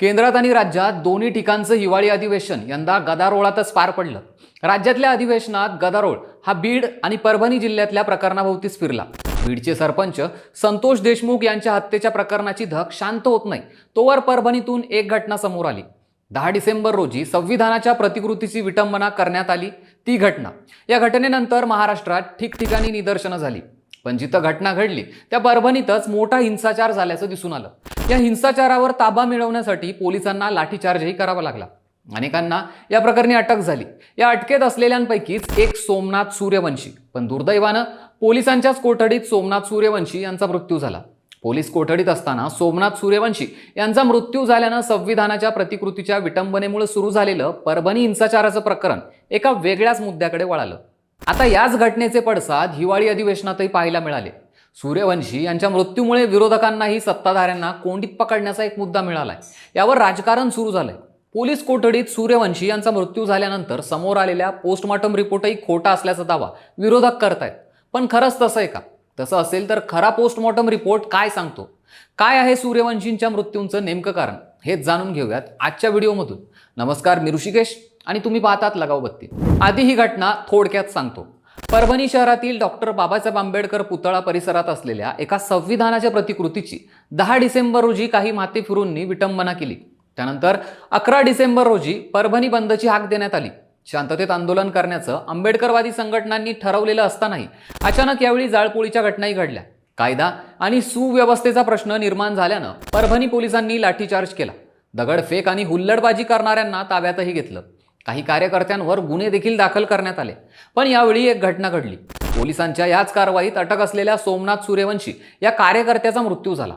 केंद्रात आणि राज्यात दोन्ही ठिकाणचं हिवाळी अधिवेशन यंदा गदारोळातच पार पडलं. राज्यातल्या अधिवेशनात गदारोळ हा बीड आणि परभणी जिल्ह्यातल्या प्रकरणाभोवतीच फिरला. बीडचे सरपंच संतोष देशमुख यांच्या हत्येच्या प्रकरणाची धक शांत होत नाही तोवर परभणीतून एक घटना समोर आली. दहा डिसेंबर रोजी संविधानाच्या प्रतिकृतीची विटंबना करण्यात आली ती घटना. या घटनेनंतर महाराष्ट्रात ठिकठिकाणी निदर्शनं झाली. पण जिथं घटना घडली त्या परभणीतच मोठा हिंसाचार झाल्याचं दिसून आलं. या हिंसाचारावर ताबा मिळवण्यासाठी पोलिसांना लाठीचार्जही करावा लागला. अनेकांना या प्रकरणी अटक झाली. या अटकेत असलेल्यांपैकीच एक सोमनाथ सूर्यवंशी पण दुर्दैवानं पोलिसांच्याच कोठडीत सोमनाथ सूर्यवंशी यांचा मृत्यू झाला. पोलीस कोठडीत असताना सोमनाथ सूर्यवंशी यांचा मृत्यू झाल्यानं संविधानाच्या प्रतिकृतीच्या विटंबनेमुळे सुरू झालेलं परभणी हिंसाचाराचं प्रकरण एका वेगळ्याच मुद्द्याकडे वळालं. आता याच घटनेचे पडसाद हिवाळी अधिवेशनातही पाहायला मिळाले. सूर्यवंशी यांच्या मृत्यूमुळे विरोधकांनाही सत्ताधाऱ्यांना कोंडीत पकडण्याचा एक मुद्दा मिळालाय. यावर राजकारण सुरू झालंय. पोलीस कोठडीत सूर्यवंशी यांचा मृत्यू झाल्यानंतर समोर आलेल्या पोस्टमॉर्टम रिपोर्टही खोटा असल्याचा दावा विरोधक करतायत. पण खरंच तसं आहे का? तसं असेल तर खरा पोस्टमॉर्टम रिपोर्ट काय सांगतो? काय आहे सूर्यवंशींच्या मृत्यूंचं नेमकं कारण? हेच जाणून घेऊयात आजच्या व्हिडिओमधून. नमस्कार मी ऋषिकेश. आणि तुम्ही पाहतात लगाव बत्ती. आधी ही घटना थोडक्यात सांगतो. परभणी शहरातील डॉक्टर बाबासाहेब आंबेडकर पुतळा परिसरात असलेल्या एका संविधानाच्या प्रतिकृतीची दहा डिसेंबर रोजी काही माते फिरूंनी विटंबना केली. त्यानंतर अकरा डिसेंबर रोजी परभणी बंदची हाक देण्यात आली. शांततेत आंदोलन करण्याचं आंबेडकरवादी संघटनांनी ठरवलेलं असतानाही अचानक यावेळी जाळपोळीच्या घटनाही घडल्या. कायदा आणि सुव्यवस्थेचा प्रश्न निर्माण झाल्यानं परभणी पोलिसांनी लाठीचार्ज केला. दगडफेक आणि हुल्लडबाजी करणाऱ्यांना ताब्यातही घेतलं. काही कार्यकर्त्यांवर गुन्हे देखील दाखल करण्यात आले. पण यावेळी एक घटना घडली. पोलिसांच्या याच कारवाईत अटक असलेल्या सोमनाथ सूर्यवंशी या कार्यकर्त्याचा मृत्यू झाला.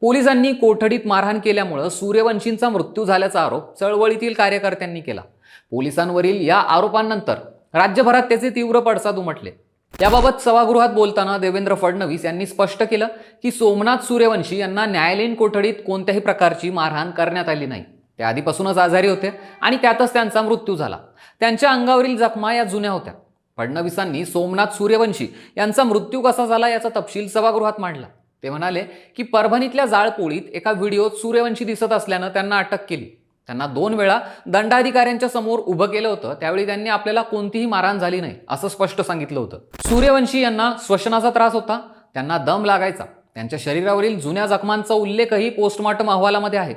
पोलिसांनी कोठडीत मारहाण केल्यामुळं सूर्यवंशींचा मृत्यू झाल्याचा आरोप चळवळीतील कार्यकर्त्यांनी केला. पोलिसांवरील या आरोपांनंतर राज्यभरात त्याचे तीव्र पडसाद उमटले. याबाबत सभागृहात बोलताना देवेंद्र फडणवीस यांनी स्पष्ट केलं की सोमनाथ सूर्यवंशी यांना न्यायालयीन कोठडीत कोणत्याही प्रकारची मारहाण करण्यात आली नाही. त्या आधीपासूनच आजारी होते आणि त्यातच त्यांचा मृत्यू झाला. त्यांच्या अंगावरील जखमा या जुन्या होत्या. फडणवीसांनी सोमनाथ सूर्यवंशी यांचा मृत्यू कसा झाला याचा तपशील सभागृहात मांडला. ते म्हणाले की परभणीतल्या जाळपोळीत एका व्हिडिओत सूर्यवंशी दिसत असल्यानं त्यांना अटक केली. त्यांना दोन वेळा दंडाधिकाऱ्यांच्या समोर उभं केलं होतं. त्यावेळी त्यांनी आपल्याला कोणतीही मारहाण झाली नाही असं स्पष्ट सांगितलं होतं. सूर्यवंशी यांना श्वसनाचा त्रास होता. त्यांना दम लागायचा. त्यांच्या शरीरावरील जुन्या जखमांचा उल्लेखही पोस्टमॉर्टम अहवालामध्ये आहे.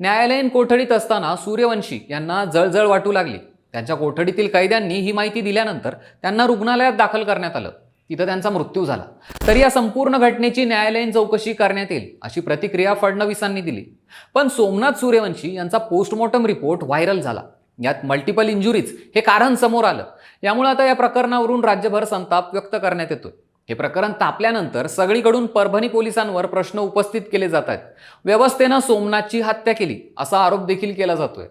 न्यायालयीन कोठडीत असताना सूर्यवंशी यांना जळजळ वाटू लागली. त्यांच्या कोठडीतील कैद्यांनी ही माहिती दिल्यानंतर त्यांना रुग्णालयात दाखल करण्यात आलं. तिथं त्यांचा मृत्यू झाला. तर या संपूर्ण घटनेची न्यायालयीन चौकशी करण्यात येईल अशी प्रतिक्रिया फडणवीसांनी दिली. पण सोमनाथ सूर्यवंशी यांचा पोस्टमॉर्टम रिपोर्ट व्हायरल झाला. यात मल्टिपल इंजुरीज हे कारण समोर आलं. यामुळे आता या प्रकरणावरून राज्यभर संताप व्यक्त करण्यात येतोय. हे प्रकरण तापल्यानंतर सगळीकडून परभणी पोलिसांवर प्रश्न उपस्थित केले जात आहेत. व्यवस्थेनं सोमनाथची हत्या केली असा आरोप देखील केला जातोय.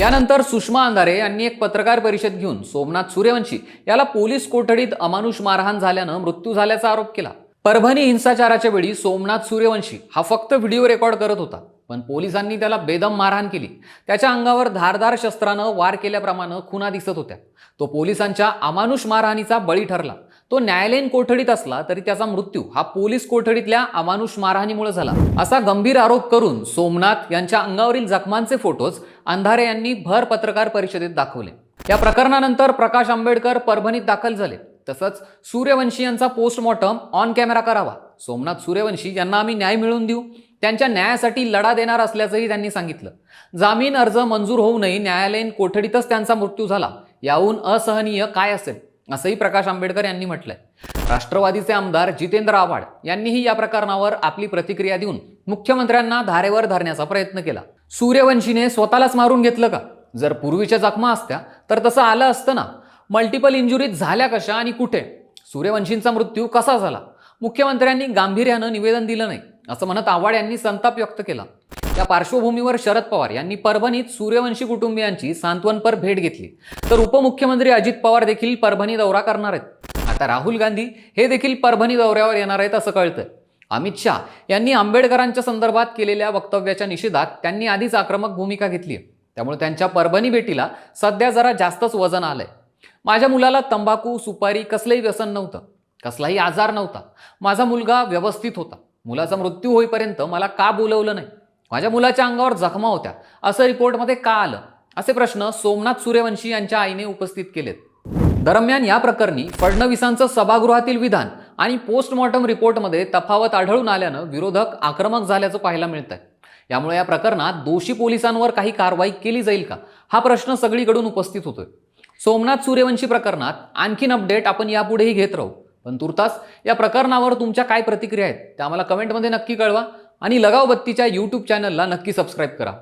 यानंतर सुषमा अंधारे यांनी एक पत्रकार परिषद घेऊन सोमनाथ सूर्यवंशी याला पोलीस कोठडीत अमानुष मारहाण झाल्यानं मृत्यू झाल्याचा आरोप केला. परभणी हिंसाचाराच्या वेळी सोमनाथ सूर्यवंशी हा फक्त व्हिडिओ रेकॉर्ड करत होता पण पोलिसांनी त्याला बेदम मारहाण केली. त्याच्या अंगावर धारदार शस्त्रानं वार केल्याप्रमाणे खुना दिसत होत्या. तो पोलिसांच्या अमानुष मारहाणीचा बळी ठरला. तो न्यायालयीन कोठडीत असला तरी त्याचा मृत्यू हा पोलीस कोठडीतल्या अमानुष मारहाणीमुळे झाला. असा गंभीर आरोप करून सोमनाथ यांच्या अंगावरील जखमांचे फोटोज अंधारे यांनी भर पत्रकार परिषदेत दाखवले. या प्रकरणानंतर प्रकाश आंबेडकर परभणीत दाखल झाले. तसंच सूर्यवंशी यांचा पोस्टमॉर्टम ऑन कॅमेरा करावा. सोमनाथ सूर्यवंशी यांना आम्ही न्याय मिळवून देऊ. त्यांच्या न्यायासाठी लढा देणार असल्याचंही त्यांनी सांगितलं. जामीन अर्ज मंजूर होऊनही न्यायालयीन कोठडीतच त्यांचा मृत्यू झाला. याहून असहनीय काय असेल? असंही प्रकाश आंबेडकर यांनी म्हटलंय. राष्ट्रवादीचे आमदार जितेंद्र आव्हाड यांनीही या प्रकरणावर आपली प्रतिक्रिया देऊन मुख्यमंत्र्यांना धारेवर धरण्याचा प्रयत्न केला. सूर्यवंशीने स्वतःलाच मारून घेतलं का? जर पूर्वीच्या जखमा असत्या तर तसं आलं असतं ना? मल्टिपल इंजुरीज झाल्या कशा आणि कुठे? सूर्यवंशींचा मृत्यू कसा झाला? मुख्यमंत्र्यांनी गांभीर्यानं निवेदन दिलं नाही असं म्हणत आव्हाड यांनी संताप व्यक्त केला. या पार्श्वभूमीवर शरद पवार यांनी परभणीत सूर्यवंशी कुटुंबियांची सांत्वनपर भेट घेतली. तर उपमुख्यमंत्री अजित पवार देखील परभणी दौरा करणार आहेत. आता राहुल गांधी हे देखील परभणी दौऱ्यावर येणार आहेत असं कळतंय. अमित शहा यांनी आंबेडकरांच्या संदर्भात केलेल्या वक्तव्याच्या निषेधात त्यांनी आधीच आक्रमक भूमिका घेतली आहे. त्यामुळे त्यांच्या परभणी भेटीला सध्या जरा जास्तच वजन आलंय. माझ्या मुलाला तंबाखू सुपारी कसलंही व्यसन नव्हतं. कसलाही आजार नव्हता. माझा मुलगा व्यवस्थित होता. मुलाचा मृत्यू होईपर्यंत मला का बोलवलं नाही? माझ्या मुलाच्या अंगावर जखमा होत्या. असं रिपोर्टमध्ये का आलं? असे प्रश्न सोमनाथ सूर्यवंशी यांच्या आईने उपस्थित केलेत. दरम्यान या प्रकरणी फडणवीसांचं सभागृहातील विधान आणि पोस्टमॉर्टम रिपोर्टमध्ये तफावत आढळून आल्यानं विरोधक आक्रमक झाल्याचं पाहायला मिळत आहे यामुळे या प्रकरणात दोषी पोलिसांवर काही कारवाई केली जाईल का? हा प्रश्न सगळीकडून उपस्थित होतोय. सोमनाथ सूर्यवंशी प्रकरणात आणखीन अपडेट आपण यापुढेही घेत राहू. पण तुर्तास या प्रकरणावर तुमच्या काय प्रतिक्रिया आहेत त्या आम्हाला कमेंटमध्ये नक्की कळवा. आणि लगाव बत्तीच्या यूट्यूब चॅनलला नक्की सबस्क्राईब करा.